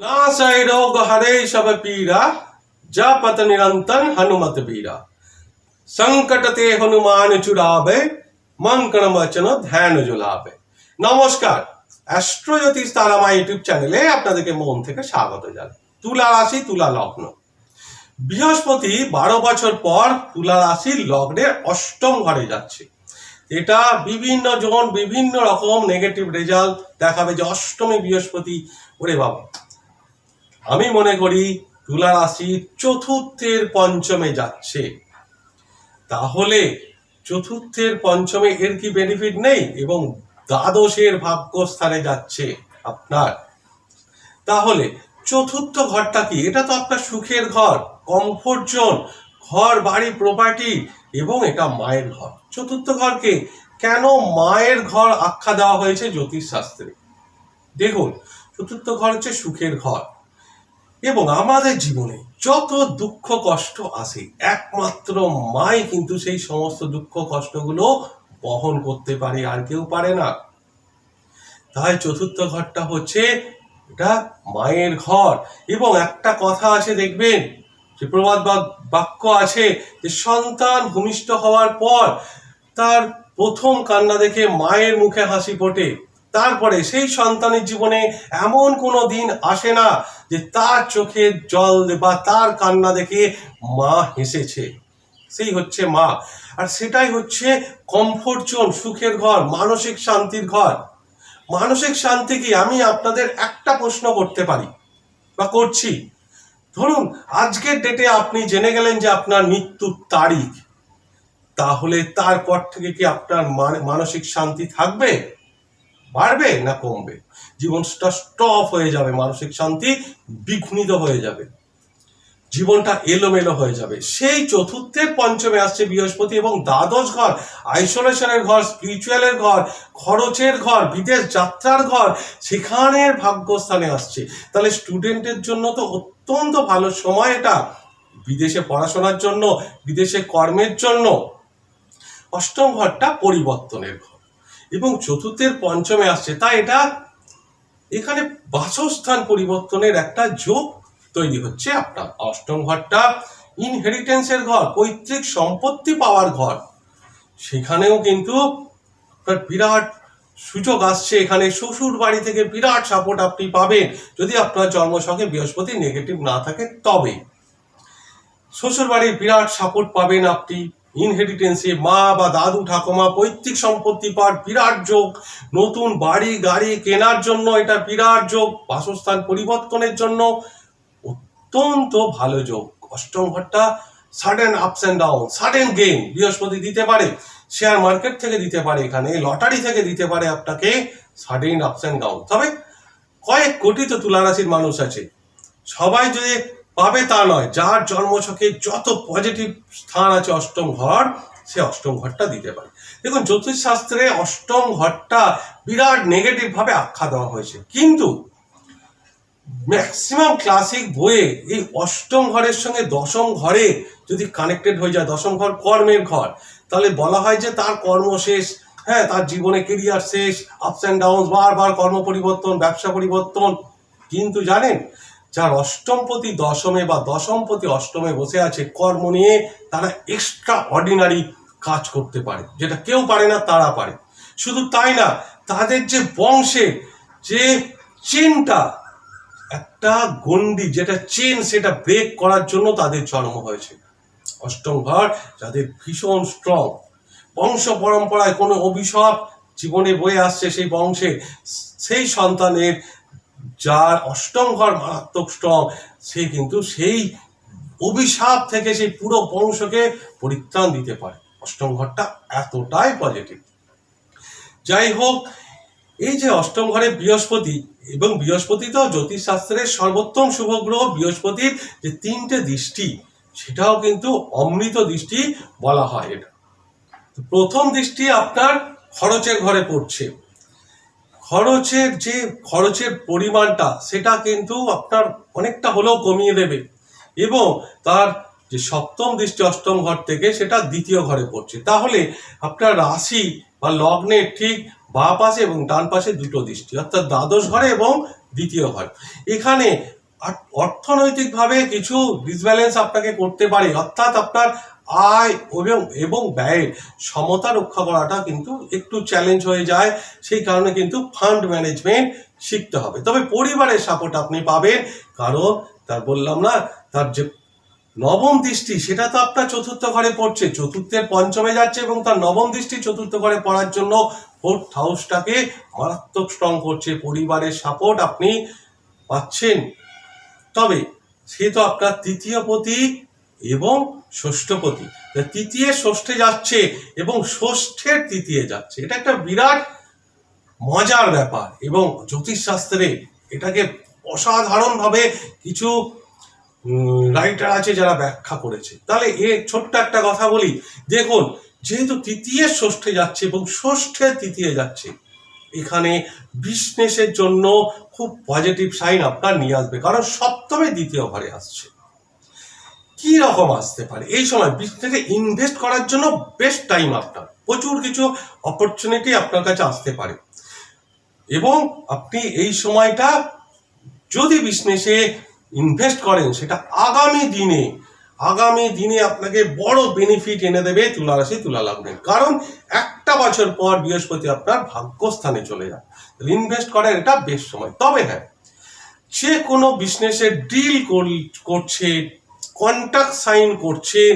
नाशय रोग हरे सब पीरा जपत निरंतर हनुमत बीरा संकट ते हनुमान चुरावे মঙ্কণ বচন ধ্যান জুলাবে নমস্কার অ্যাস্ট্রোজ্যোতিষ তারামা ইউটিউব চ্যানেলে আপনাদেরকে মন থেকে স্বাগত জানাই তুলা রাশি তুলা লগ্ন বৃহস্পতি বারো বছর পর তুলা রাশির লগ্নের অষ্টম ঘরে যাচ্ছে এটা বিভিন্ন জন বিভিন্ন রকম নেগেটিভ রেজাল্ট দেখাবে যে অষ্টমী বৃহস্পতি ওরে বাবা আমি মনে করি তুলা রাশি চতুর্থের পঞ্চমে যাচ্ছে। তাহলে চতুর্থের পঞ্চমে এর কি বেনিফিট নেই এবং দ্বাদশের ভাগ্যস্থানে যাচ্ছে আপনার? তাহলে চতুর্থ ঘরটা কি? এটা তো আপনার সুখের ঘর কমফোর্ট জোন ঘর, বাড়ি প্রপার্টি এবং এটা মায়ের ঘর। চতুর্থ ঘরকে কেন মায়ের ঘর আখ্যা দেওয়া হয়েছে জ্যোতিষ শাস্ত্রে দেখুন, চতুর্থ ঘর হচ্ছে সুখের ঘর। এবং আমাদের জীবনে যত দুঃখ কষ্ট আসে একমাত্র মাই কিন্তু সেই সমস্ত দুঃখ কষ্টগুলো বহন করতে পারে, আর কেউ পারে না। তাই চতুর্থ ঘরটা হচ্ছে এটা মায়ের ঘর। এবং একটা কথা আছে, দেখবেন, যে প্রবাদ বাক- বাক্য আছে যে সন্তান ভূমিষ্ঠ হওয়ার পর তার প্রথম কান্না দেখে মায়ের মুখে হাসি ফোটে। তারপরে সেই সন্তানের জীবনে এমন কোনো দিন আসে না যে তার চোখে জল বা তার কান্না দেখে মা হেসেছে। সেই হচ্ছে মা। আর সেটাই হচ্ছে কমফোর্ট জোন সুখের ঘর, মানসিক শান্তির ঘর। মানসিক শান্তি কি? আমি আপনাদের একটা প্রশ্ন করতে পারি বা করছি। ধরুন, আজকের ডেটে আপনি জেনে গেলেন যে আপনার মৃত্যুর তারিখ। তাহলে তারপর থেকে কি আপনার মানসিক শান্তি থাকবে? বাড়বে না কমবে? জীবনটা স্টপ হয়ে যাবে, মানসিক শান্তি বিঘ্নিত হয়ে যাবে। জীবনটা এলোমেলো হয়ে যাবে। সেই চতুর্থে পঞ্চমে আসছে বৃহস্পতি এবং দ্বাদশ ঘর আইসোলেশনের ঘর স্পিরিচুয়ালের ঘর, খরচের ঘর, বিদেশ যাত্রার ঘর, সেখানের ভাগ্যস্থানে আসছে। তাহলে স্টুডেন্টের জন্য তো অত্যন্ত ভালো সময় এটা। বিদেশে পড়াশোনার জন্য, বিদেশে কর্মের জন্য। অষ্টম ঘরটা পরিবর্তনের ঘর। এবং চতুর্থের পঞ্চমে আসছে। তাই এটা এখানে বাসস্থান পরিবর্তনের একটা যোগ তৈরি হচ্ছে। আপনার অষ্টম ঘরটা ইনহেরিটেন্সের ঘর, পৈতৃক সম্পত্তি পাওয়ার ঘর। সেখানেও কিন্তু আপনার বিরাট সুযোগ আসছে। এখানে শ্বশুর বাড়ি থেকে বিরাট সাপোর্ট আপনি পাবেন। যদি আপনার জন্মসংখ্যে বৃহস্পতি নেগেটিভ না থাকে, তবে শ্বশুর বাড়ির বিরাট সাপোর্ট পাবেন আপনি। ইনহেরিটেন্সে মা বা দাদু ঠাকুমা পৈতৃক সম্পত্তি পাওয়ার বিরাট যোগ। নতুন বাড়ি, গাড়ি কেনার জন্য এটা বিরাট যোগ। বাসস্থান পরিবর্তনের জন্য অত্যন্ত ভালো যোগ। অষ্টম ঘরটা sudden ups and down sudden game বৃহস্পতি দিতে পারে শেয়ার মার্কেট থেকে দিতে পারে এখানে লটারি থেকে দিতে পারে আপনাকে সাডেন আপস অ্যান্ড ডাউন তবে কয়েক কোটি তো তুলা রাশির মানুষ আছে। সবাই যদি পাবে তা নয়। যার জন্মছকে যত পজিটিভ স্থান আছে অষ্টম ঘর, সে অষ্টম ঘরটা দিতে পারে। দেখুন, জ্যোতিষশাস্ত্রে অষ্টম ঘরটা বিরাট নেগেটিভ ভাবে আখ্যা দেওয়া হয়েছে। কিন্তু ম্যাক্সিমাম ক্লাসিক বইয়ে এই অষ্টম ঘরের সঙ্গে দশম ঘরে যদি কানেক্টেড হয়ে যায়, দশম ঘর কর্মের ঘর, তাহলে বলা হয় যে তার কর্ম শেষ। হ্যাঁ তার জীবনে কেরিয়ার শেষ আপস অ্যান্ড ডাউন বারবার কর্ম পরিবর্তন, ব্যবসা পরিবর্তন। কিন্তু জানেন যার অষ্টমপতি দশমে বা দশমপতি অষ্টমে বসে আছে, কর্ম নিয়ে তারা এক্সট্রা অর্ডিনারি কাজ করতে পারে। যেটা কেউ পারে না, তারা পারে। শুধু তাই না, তাদের যে বংশের যে চেনটা, একটা গন্ডি যেটা চেন, সেটা ব্রেক করার জন্য তাদের জন্ম হয়েছে। অষ্টম ঘর, যাদের ভীষণ স্ট্রং বংশ পরম্পরায় কোনো অভিশাপ জীবনে বয়ে আসছে সেই বংশে, সেই সন্তানের যার অষ্টম ঘর মারাত্মক স্ট্রং সে কিন্তু সেই অভিশাপ থেকে সেই পুরো বংশকে পরিত্রাণ দিতে পারে। অষ্টম ঘরটা এতটাই পজিটিভ যাই হোক, এই যে অষ্টম ঘরে বৃহস্পতি এবং বৃহস্পতি তো জ্যোতিষশাস্ত্রের সর্বোত্তম শুভ গ্রহ বৃহস্পতির যে তিনটে দৃষ্টি, সেটাও কিন্তু অমৃত দৃষ্টি বলা হয় এটা। প্রথম দৃষ্টি আপনার খরচের ঘরে পড়ছে। খরচের যে খরচের পরিমাণটা, সেটা কিন্তু আপনার অনেকটা হলেও কমিয়ে দেবে। এবং তার যে সপ্তম দৃষ্টি অষ্টম ঘর থেকে সেটা দ্বিতীয় ঘরে পড়ছে। তাহলে আপনার রাশি বা লগ্নের ঠিক বা পাশে এবং ডান পাশে দুটো দৃষ্টি, অর্থাৎ দ্বাদশ ঘরে এবং দ্বিতীয় ঘর। এখানে অর্থনৈতিকভাবে কিছু ডিসব্যালেন্স আপনাকে করতে পারে, অর্থাৎ আপনার আয় এবং এবং ব্যয়ের সমতা রক্ষা করাটা কিন্তু একটু চ্যালেঞ্জ হয়ে যায়। সেই কারণে কিন্তু ফান্ড ম্যানেজমেন্ট শিখতে হবে। তবে পরিবারের সাপোর্ট আপনি পাবেন। কারণ, তার বললাম না, তার যে নবম দৃষ্টি, সেটা তো আপনার চতুর্থ ঘরে পড়ছে। চতুর্থের পঞ্চমে যাচ্ছে এবং তার নবম দৃষ্টি চতুর্থ ঘরে পড়ার জন্য ফোর্থ হাউসটাকে মারাত্মক স্ট্রং করছে। পরিবারের সাপোর্ট আপনি পাচ্ছেন। তবে, সে তো আপনার তৃতীয় পতি এবং ষষ্ঠপতি। তৃতীয় ষষ্ঠে যাচ্ছে এবং ষষ্ঠের তৃতীয় যাচ্ছে। এটা একটা বিরাট মজার ব্যাপার এবং জ্যোতিষশাস্ত্রে এটাকে অসাধারণভাবে কিছু রাইটার আছে যারা ব্যাখ্যা করেছে। তাহলে এ ছোট্ট একটা কথা বলি। দেখুন, যেহেতু তৃতীয় ষষ্ঠে যাচ্ছে এবং ষষ্ঠের তৃতীয় যাচ্ছে, এখানে বিজনেসের জন্য খুব পজিটিভ সাইন আপনার নিয়ে আসবে। কারণ সপ্তমে দ্বিতীয় ঘরে আসছে। কি রকম আসতে পারে? এই সময় বিজনেসে ইনভেস্ট করার জন্য বেস্ট টাইম আপনার। প্রচুর কিছু অপরচুনিটি আপনার কাছে আসতে পারে। এবং আপনি এই সময়টা যদি বিজনেসে ইনভেস্ট করেন, সেটা আগামী দিনে আগামী দিনে আপনাকে বড় বেনিফিট এনে দেবে তুলা রাশি তুলা লাগবে কারণ একটা বছর পর বৃহস্পতি আপনার ভাগ্যস্থানে চলে যায় ইনভেস্ট করার এটা বেশ সময়। তবে হ্যাঁ যে কোনো বিজনেসের ডিল করছে কন্ট্রাক্ট সাইন করছেন,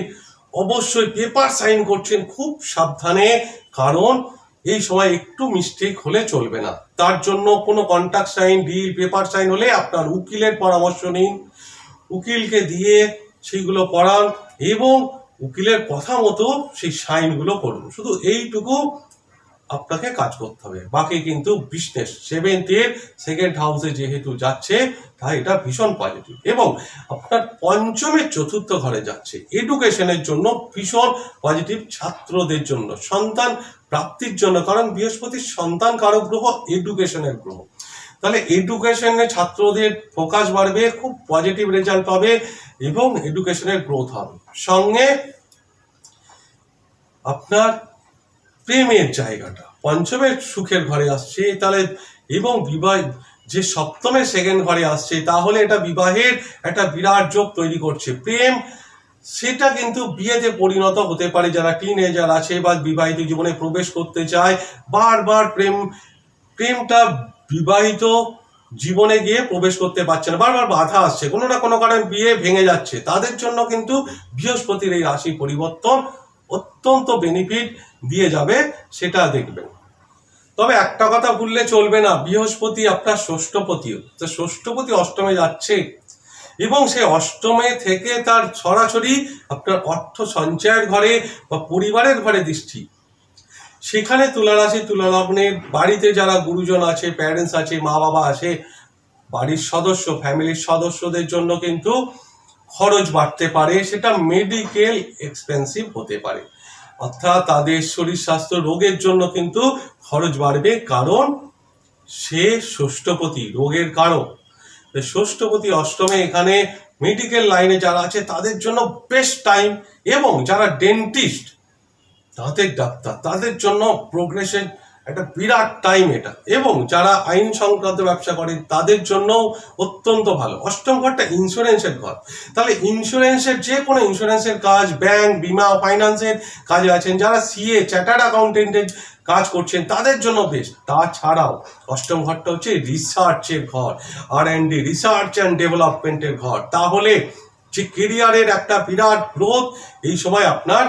অবশ্যই পেপার সাইন করছেন খুব সাবধানে, কারণ এই সময় একটু মিস্টেক হলে চলবে না। তার জন্য কোনো contract sign deal paper sign হলে আপনার উকিলের পরামর্শ নিন। উকিলকে দিয়ে সেইগুলো পড়ান এবং উকিলের কথা মতো সেই সাইনগুলো করুন। শুধু এইটুকু আপনাকে কাজ করতে হবে। বাকি কিন্তু বিজনেস সেভেন্থের সেকেন্ড হাউসে যেহেতু যাচ্ছে, তাই এটা ভীষণ পজিটিভ এবং আপনার পঞ্চমের চতুর্থ ঘরে যাচ্ছে। এডুকেশনের জন্য ভীষণ পজিটিভ ছাত্রদের জন্য। সন্তান প্রাপ্তির জন্য, কারণ বৃহস্পতির সন্তান কারক গ্রহ এডুকেশনের গ্রহ। তাহলে এডুকেশনে ছাত্রদের ফোকাস বাড়বে, খুব পজিটিভ রেজাল্ট পাবে, এবং এডুকেশনের গ্রোথ হবে। সঙ্গে আপনার প্রেমের জায়গাটা। পঞ্চমের সুখের ঘরে আসছে, তাহলে এবং বিবাহ, যে সপ্তমের সেকেন্ড ঘরে আসছে, তাহলে এটা বিবাহের একটা বিরাট যোগ তৈরি করছে। প্রেম, সেটা কিন্তু বিয়েতে পরিণত হতে পারে যারা টিনেজার আছে বা বিবাহিত জীবনে প্রবেশ করতে চায়। বারবার প্রেম, প্রেমটা বিবাহিত জীবনে গিয়ে প্রবেশ করতে পারছে না। বারবার বাধা আসছে, কোনো না কোনো কারণে বিয়ে ভেঙে যাচ্ছে। তাদের জন্য কিন্তু বৃহস্পতির এই রাশি পরিবর্তন অত্যন্ত বেনিফিট দিয়ে যাবে, সেটা দেখবেন। তবে একটা কথা ভুললে চলবে না, বৃহস্পতি আপনার ষষ্ঠপতিও তো ষষ্ঠপতি অষ্টমে যাচ্ছে। এবং সে অষ্টমে থেকে তার সরাসরি আপনার অর্থ সঞ্চয়ের ঘরে বা পরিবারের ঘরে দৃষ্টি সেখানে তুলা রাশি তুলা লগ্নের বাড়িতে যারা গুরুজন আছে প্যারেন্টস আছে মা বাবা আছে, বাড়ির সদস্য ফ্যামিলির সদস্যদের জন্য কিন্তু খরচ বাড়তে পারে, সেটা মেডিকেল এক্সপেন্সিভ হতে পারে। অর্থাৎ তাদের শরীর স্বাস্থ্য রোগের জন্য কিন্তু খরচ বাড়বে কারণ সে ষষ্ঠপতি, রোগের কারণ ষষ্ঠপতি, অষ্টমে এখানে মেডিকেল লাইনে যারা আছে, তাদের জন্য বেস্ট টাইম এবং যারা ডেন্টিস্ট তাদের ডাক্তার, তাদের জন্য প্রোগ্রেশন একটা বিরাট টাইম এটা। এবং যারা আইন সংক্রান্ত ব্যবসা করেন তাদের জন্য অত্যন্ত ভালো। অষ্টম ঘরটা ইন্স্যুরেন্সের ঘর। তাহলে ইন্স্যুরেন্সের যে কোনো ইন্স্যুরেন্সের কাজ ব্যাংক বিমা ফাইন্যান্সের কাজে আছেন, যারা সিএ চ্যাটার্ড অ্যাকাউন্টেন্টের কাজ করছেন, তাদের জন্য বেশ। তাছাড়াও, অষ্টম ঘরটা হচ্ছে রিসার্চের ঘর R and D research and ডেভেলপমেন্টের ঘর। তাহলে যে কেরিয়ারের একটা বিরাট গ্রোথ এই সময় আপনার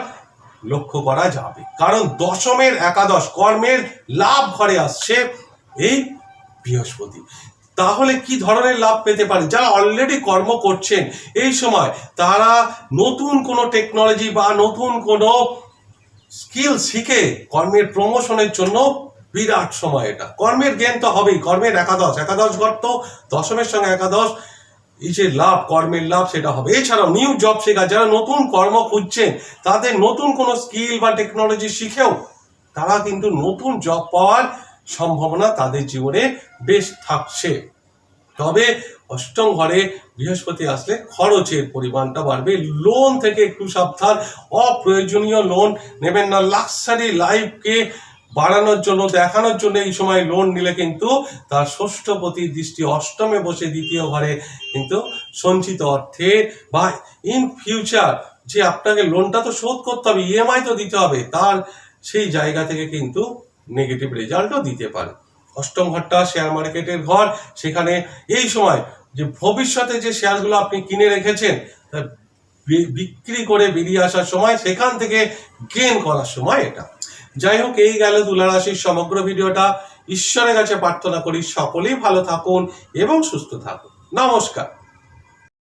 লক্ষ্য করা যাবে। কারণ দশমের একাদশ কর্মের লাভ ঘরে আসছে এই বৃহস্পতি। তাহলে কি ধরনের লাভ পেতে পারে? যারা অলরেডি কর্ম করছেন, এই সময় তারা নতুন কোনো টেকনোলজি বা নতুন কোনো স্কিল শিখে কর্মের প্রমোশনের জন্য বিরাট সময় এটা। কর্মের জ্ঞান তো হবেই, কর্মের একাদশ। একাদশ ঘর তো দশমের সঙ্গে একাদশ। এই যে লাভ, কর্মের লাভ সেটা হবে। এছাড়াও নিউ জব শেখা, যারা নতুন কর্ম খুঁজছেন, তাদের নতুন কোনো স্কিল বা টেকনোলজি শিখেও তারা কিন্তু নতুন জব পাওয়ার সম্ভাবনা তাদের জীবনে বেশ থাকছে। তবে অষ্টম ঘরে বৃহস্পতি আসলে খরচের পরিমাণটা বাড়বে। লোন থেকে একটু সাবধান। অপ্রয়োজনীয় লোন নেবেন না। লাক্সারি লাইফকে বাড়ানোর জন্য, দেখানোর জন্য এই সময় লোন নিলে কিন্তু তার ষষ্ঠপতির দৃষ্টি অষ্টমে বসে দ্বিতীয় ঘরে কিন্তু সঞ্চিত অর্থে বা ইন ফিউচার যে আপনাকে লোনটা তো শোধ করতে হবে ইএমআই তো দিতে হবে, তার সেই জায়গা থেকে কিন্তু নেগেটিভ রেজাল্টও দিতে পারে। অষ্টম ঘরটা শেয়ার মার্কেটের ঘর, সেখানে এই সময় যে ভবিষ্যতে যে শেয়ারগুলো আপনি কিনে রেখেছেন বিক্রি করে বেরিয়ে আসার সময় সেখান থেকে গেন করার সময় এটা। যাই হোক, এই গেল তুলারাশির সমগ্র ভিডিওটা। ঈশ্বরের কাছে প্রার্থনা করি সকলেই ভালো থাকুন এবং সুস্থ থাকুন। নমস্কার।